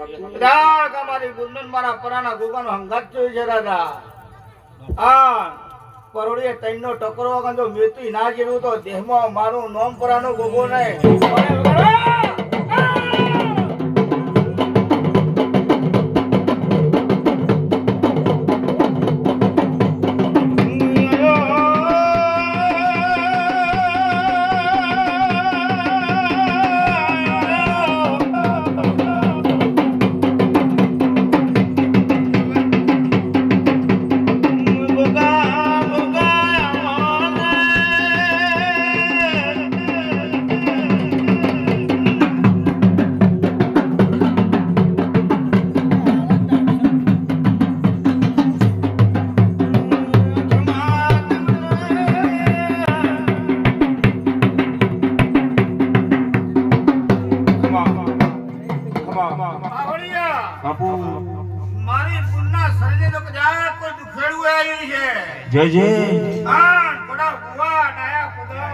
કદાચ અમારી ગુંદન મારા પરાના જોઈ છે દાદા આ પરોડીએ તૈનનો ટકરો વગર જો મૃત્યુ ના જીવું તો દેહમાં મારું નોમ પરાનો ગોગો નહીં. શરીરે કોઈ દુખેડું આવ્યું છે. જય જય. આન કોડા કુવા ડાયા કુદા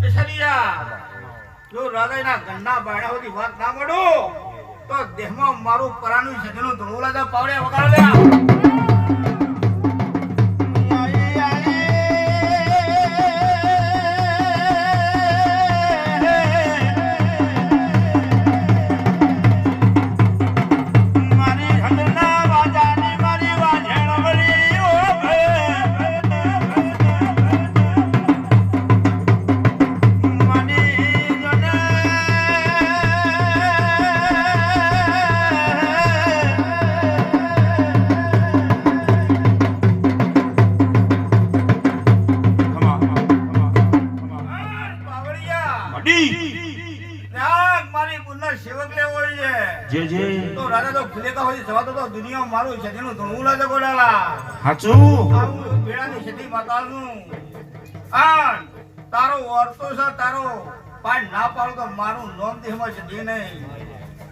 કેસરિયા જો હૃદયના ગંડા બાયડા વાત ના મળો તો દેહમાં મારું પરાનું સજનું ધોળું પાવડે વગાડો છે જય જય તો રાજા તો ખુલેકા હોય સવા તો દુનિયા મારું છે જેનું ધણું લાગે ગોડાલા. હાચું. ભેળાની સતી માતાનું. આન તારો વર્તો છે તારો. પણ ના પાડો તો મારું નોમ દેહમાં છે દે નહીં.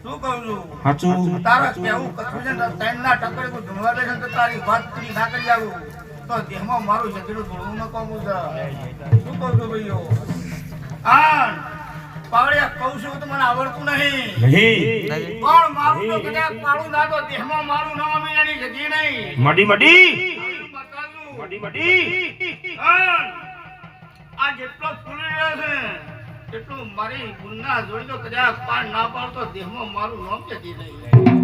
શું કહું છું? હાચું. તારા કેવું કથું છે ત્રણ ના ટકરે કોઈ ધણવા દે છે તો તારી વાત પૂરી ના કરી આવું. તો દેહમાં મારું શરીરનું ધણું ન પામું છે. શું કહું છું ભાઈઓ? આન પાવડિયા કહું છું તો મને આવડતું નહીં. નહીં. પણ મારું તો કદાચ પાડું ના તો દેહમાં મારું નામ અમીરાની જતી નહીં. મડી મડી. મડી મડી. આ જેટલો ફૂલી રહ્યો છે એટલું મારી ગુના જોડી તો કદાચ પાડ ના પાડતો દેહમાં મારું નામ જતી નહીં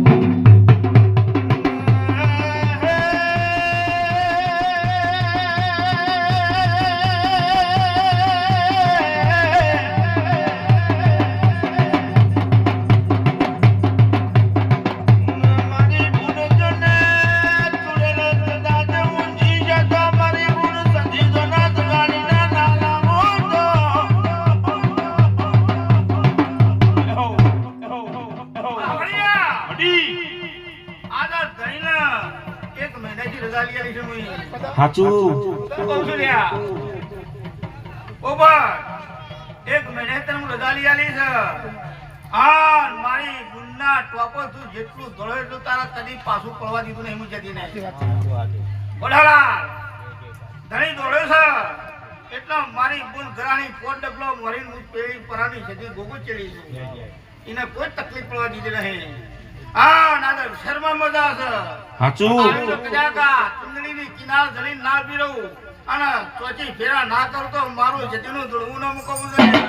હાચું. કહું છું લ્યા? ઓબર, એક મહિને તને હું આલી છે. આ મારી ગુન્ના ટોપો તું જેટલું દોડે એટલું તારા કદી પાછું પડવા દીધું નહીં હું જતી નહીં. ઓઢાલા, ધણી દોડ્યો છે. એટલા મારી ગુણ ઘરાણી ફોર ડબલો મરીન હું પેલી પરાની સજી ગોગો ચડી છું. એને કોઈ તકલીફ પડવા દીધી નહીં. હા નાદર શર્મા મજા છે? હાચું. તો ચુંદડીની કિનાર ધરીને ના પીરવું અને ચોથી ફેરા ના કરતો મારું જતીનું ધૂળવું ન મૂકવું જોઈએ.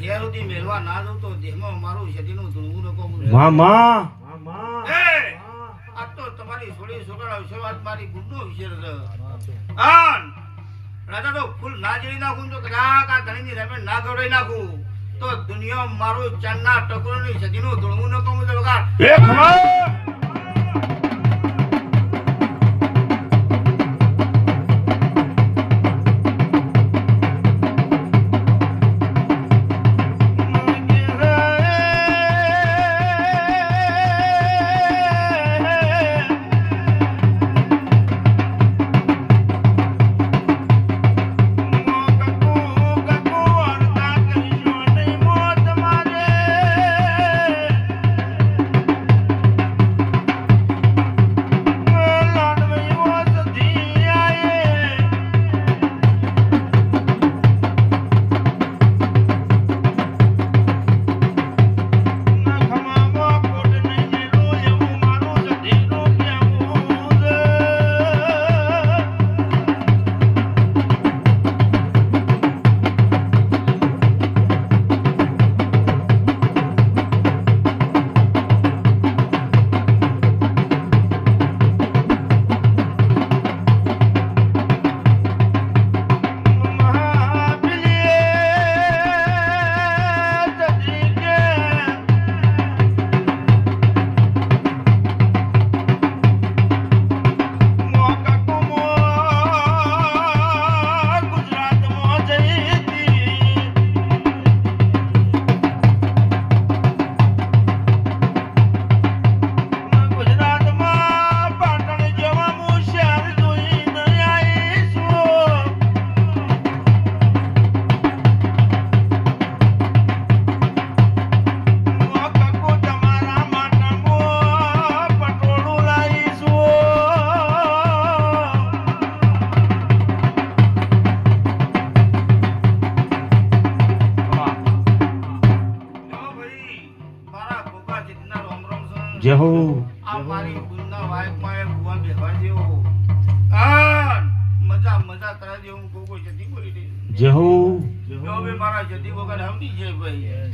જો રાજા ઘેર સુધી મેળવા ના દઉં તો દેહમાં મારું શરીરનું ધૂળવું નકો કહું. વાહ આ તો તમારી સોળી છોકરા અવસરવાદ મારી બુનનો વિશે છે. આન, રાજા તો ફૂલ ના જઈ નાખું તો કદાચ આ ધણીની રમે ના ગવડાવી નાખું. તો દુનિયા મારું ચાંદના ટકોરની સદીનું ધૂળવું નકો મૂકે રોમ જય હો. આ મારી બુનના વાઇફમાં એક ભુવન બેહવા જેવો. આ મજા મજા કરા જેવું કોઈ જતી બોલી દે જય હો. જો હવે મારા જતી વગર આવતી છે ભાઈ.